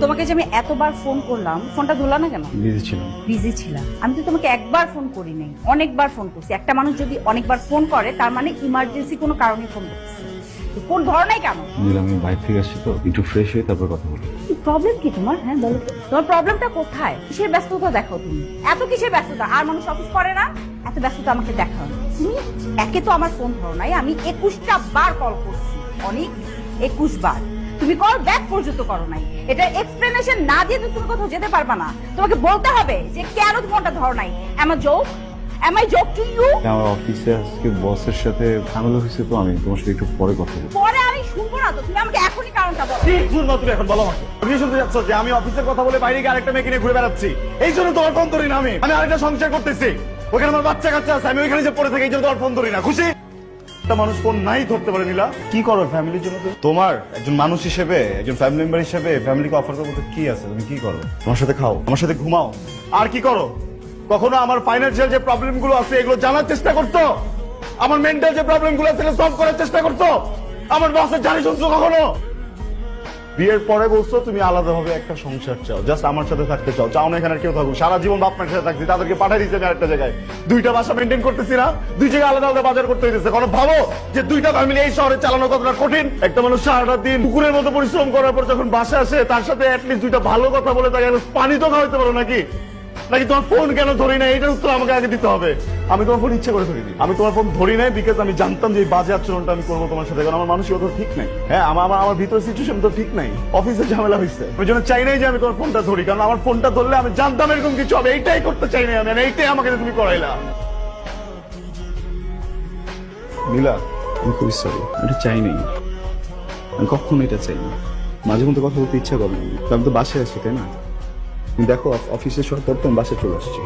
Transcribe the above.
তোমাকে যে আমি এতবার ফোন করলাম ফোনটা ধরলা না কেন? বিজি ছিলাম। বিজি ছিলাম আমি তো তোমাকে একবার ফোন করি নাই অনেকবার ফোন করছি। একটা মানুষ যদি অনেকবার ফোন করে তার মানে ইমার্জেন্সি কোনো কারণে ফোন করছে ফোন ধর নাই কেন? নীল আমি বাইরে থেকে আসছি তো একটু ফ্রেশ হয়ে তারপর কথা বলি প্রবলেম কি তোমার? হ্যাঁ বলো তো? তোমার প্রবলেমটা কোথায়? কিসের ব্যস্ততা দেখো তুমি? এত কিসের ব্যস্ততা? আর মানুষ অফিস করে না? এত ব্যস্ততা আমাকে দেখাও না। তুমি একে তো আমার ফোন ধরো নাই আমি একুশটা বার কল করছি অনেক একুশ বার। তুমি কল ব্যাক পর্যন্ত করো নাই। এটা এক্সপ্লেনেশন না দিয়ে তো তুমি কোথাও যেতে পারবা না। তোমাকে বলতে হবে যে কেন তুমি ফোনটা ধরো নাই। আমার joke am I joke to you আমার অফিসে আজকে বসের সাথে ঝামেলা হয়েছে তো আমি তোমার সাথে একটু পরে কথা বলব। পরে আমি শুনব না তো তুমি আমাকে এখনই কারণটা বলো। কি শুনব তুমি এখন বলো আমাকে। তুমি শুনতে যাচ্ছ যে আমি অফিসের কথা বলে বাইরে গিয়ে আরেকটা মেয়েকে নিয়ে ঘুরে বেড়াচ্ছি। এই জন্য তোমার ফোন ধরি না আমি। আমি আরেকটা সংসার করতেছি। ওখানে আমার বাচ্চা কাচ্চা আছে আমি ওইখানে যে পড়ে থাকি এই জন্য তোমার ফোন ধরি না। খুশি? একটা মানুষ ফোন নাই ধরতে পারে নিলা। কি করো ফ্যামিলির জন্য তুমি? তোমার একজন মানুষ হিসেবে একজন ফ্যামিলি মেম্বার হিসেবে ফ্যামিলিকে অফার করব তো কি আছে? তুমি কি করো? আমার সাথে খাও। আমার সাথে ঘুমাও। আর কি করো? কখনো আমার ফাইন্যান্সিয়াল যে প্রবলেমগুলো আছে এগুলো জানার চেষ্টা করতো আমার মেন্টাল যে প্রবলেমগুলো আছে সলভ করার চেষ্টা করতো আমার বাসের জানি শুনছো কখনো? বিয়ের পরে বলছো, তুমি আলাদাভাবে একটা সংসার চাও জাস্ট আমার সাথে থাকতে চাও। চাও না এখানে কেউ থাকুক। সারা জীবন বাপ মায়ের সাথে থাকছি, তাদেরকে পাঠাই দিচ্ছে আর একটা জায়গায়। দুইটা বাসা মেনটেন করতেছি না, দুই জায়গায় আলাদা আলাদা বাজার করতে হইতেছে। কারণ ভাবো যে দুইটা ফ্যামিলি এই শহরে চালানো কতটা কঠিন? একটা মানুষ সারাটা দিন কুকুরের মতো পরিশ্রম করার পর যখন বাসা আসে, তার সাথে অ্যাটলিস্ট দুইটা ভালো কথা বলে তাকে পানি তো খাওয়াইতে পারো নাকি? নাকি তোমার ফোন কেন ধরি না এটার উত্তর আমাকে আগে দিতে হবে। আমি তোমার ফোন ইচ্ছে করে ধরিনি। আমি তোমার ফোন ধরি নাই বিকজ আমি জানতাম যে এই বাজে আচরণটা আমি করব তোমার সাথে। কারণ আমার মানসিকতা ঠিক নাই। হ্যাঁ আমার আমার আমার ভিতর সিচুয়েশন তো ঠিক নাই। অফিসে ঝামেলা হয়েছে ওই জন্য চাই নাই যে আমি তোমার ফোনটা ধরি। কারণ আমার ফোনটা ধরলে আমি জানতাম এরকম কিছু হবে। এইটাই করতে চাই নাই আমি এইটাই আমাকে তুমি করাইলা। নীলা, আমি খুবই সরি এটা চাই নাই। আমি কখনো এটা চাই না। মাঝে মধ্যে কথা বলতে ইচ্ছা করে আমি তো বাসায় আছি, তাই না? দেখো অফ- অফিসে সব পর বাসে চলে আসছি।